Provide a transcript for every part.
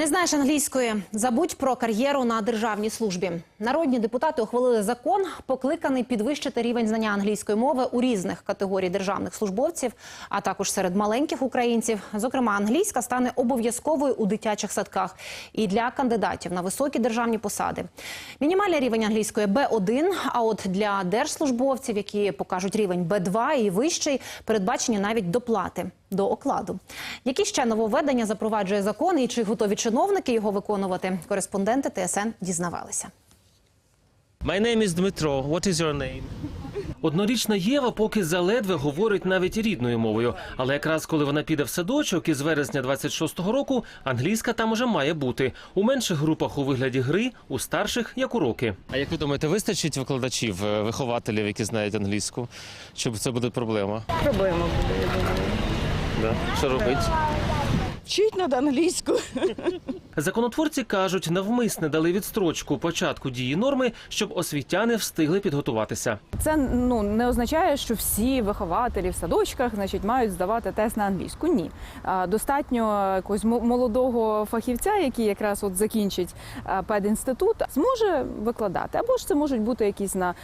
Не знаєш англійської, забудь про кар'єру на державній службі. Народні депутати ухвалили закон, покликаний підвищити рівень знання англійської мови у різних категорій державних службовців, а також серед маленьких українців. Зокрема, англійська стане обов'язковою у дитячих садках і для кандидатів на високі державні посади. Мінімальний рівень англійської Б1, а от для держслужбовців, які покажуть рівень Б2 і вищий, передбачені навіть доплати до окладу. Які ще нововведення запроваджує закон і чи готові чиновники його виконувати? Кореспонденти ТСН дізнавалися. My name is Dmitro. What is your name? Однорічна Єва поки заледве говорить навіть рідною мовою, але якраз коли вона піде в садочок із вересня 26-го року, англійська там уже має бути у менших групах у вигляді гри, у старших як уроки. А як ви думаєте, вистачить викладачів, е, вихователів, які знають англійську? Чи це буде проблема? Проблема буде, я думаю. Да. Що робити? Вчить треба англійську. Законотворці кажуть, навмисне дали відстрочку початку дії норми, щоб освітяни встигли підготуватися. Це ну не означає, що всі вихователі в садочках значить мають здавати тест на англійську. Ні, достатньо якогось мо- молодого фахівця, який якраз от закінчить педінститут, зможе викладати. Або ж це можуть бути якісь на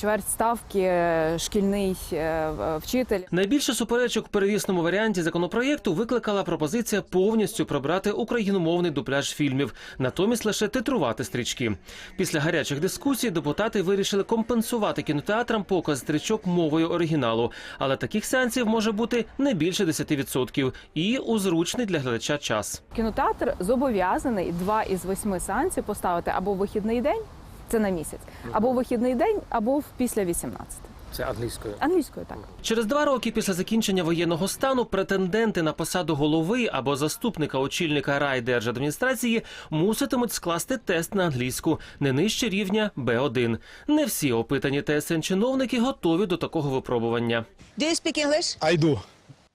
чверть ставки шкільний е, вчитель. Найбільше суперечок в первісному варіанті законопроєкту викликала пропозиція повністю прибрати україномовний дубляж фільмів, натомість лише titrувати стрічки. Після гарячих дискусій депутати вирішили компенсувати кінотеатрам показ стрічок мовою оригіналу, але таких сеансів може бути не більше 10% і у зручний для глядача час. Кінотеатр зобов'язаний два із восьми сеансів поставити або в вихідний день, це на місяць, або в вихідний день, або в після 18. Це англійською. Англійською так. Через два роки після закінчення воєнного стану претенденти на посаду голови або заступника очільника райдержадміністрації муситимуть скласти тест на англійську не нижче рівня Б1. Не всі опитані ТСН чиновники готові до такого випробування. Do you speak English? I do.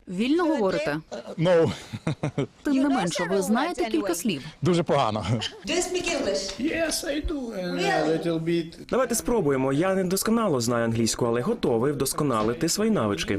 Вільно говорите? No. Тим не менше, ви знаєте кілька слів. Дуже погано. Yes, I do. A little bit. Давайте спробуємо. Я не досконало знаю англійську, але готовий вдосконалити свої навички.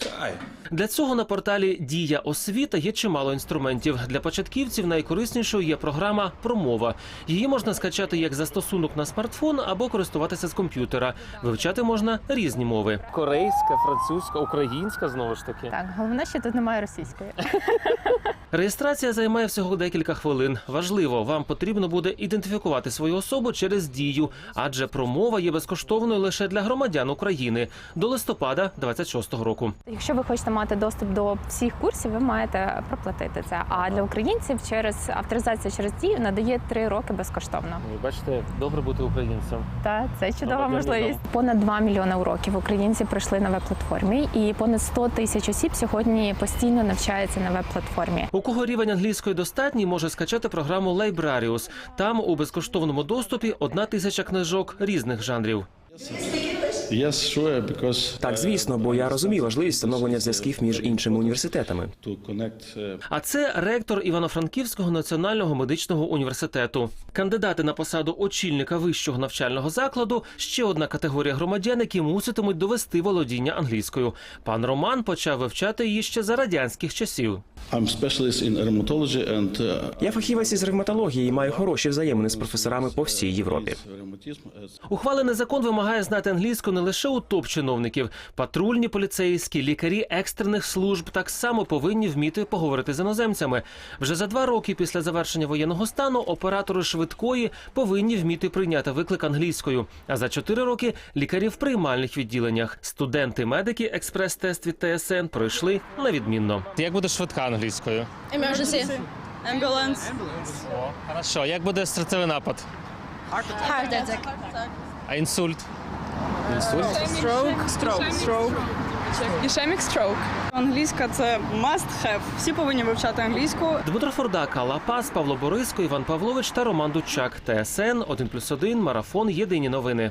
Try. Для цього на порталі Дія освіта є чимало інструментів. Для початківців найкориснішою є програма Промова. Її можна скачати як застосунок на смартфон або користуватися з комп'ютера. Вивчати можна різні мови: корейська, французька, українська знову ж таки. Так, головне, що тут немає російської. Реєстрація займає всього декілька хвилин. Важливо, вам потрібно буде ідентифікувати свою особу через дію, адже промова є безкоштовною лише для громадян України до листопада 26-го року. Якщо ви хочете мати доступ до всіх курсів, ви маєте проплатити це. А для українців через авторизацію через дію надає три роки безкоштовно. Ви бачите, добре бути українцем. Та це чудова можливість. Понад 2 мільйони уроків українці пройшли на веб-платформі, і понад 100 тисяч осіб сьогодні постійно навчаються на веб-платформі. У кого рівень англійської достатній, може скачати програму Librarius. Там у безкоштовному доступі одна тисяча книжок різних жанрів. Yes, sure, Так, звісно, бо я розумію важливість встановлення зв'язків між іншими університетами. to connect uh, А це ректор Івано-Франківського національного медичного університету. Кандидати на посаду очільника вищого навчального закладу ще одна категорія громадян, які муситимуть довести володіння англійською. Пан Роман почав вивчати її ще за радянських часів. I'm specialist in rheumatology and uh, Я фахівець із ревматології і маю хороші взаємини з професорами по всій Європі. rheumatism Ухвалений закон вимагає знати англійську не лише у топ-чиновників. Патрульні поліцейські, лікарі екстрених служб так само повинні вміти поговорити з іноземцями. Вже за два роки після завершення воєнного стану оператори швидкої повинні вміти прийняти виклик англійською. А за чотири роки лікарі в приймальних відділеннях. Студенти-медики експрес-тест від ТСН пройшли на відмінно. Як буде швидка англійською? Emergency. Ambulance. Хорошо, як буде серцевий напад? Heart attack. А інсульт? Stroke. Stroke. Stroke. Ішемік stroke. Англійська це must have. Всі повинні вивчати англійську. Дмитро Фордака, Лапас, Павло Бориско, Іван Павлович та Роман Дучак. ТСН 1+,1, Марафон. Єдині новини.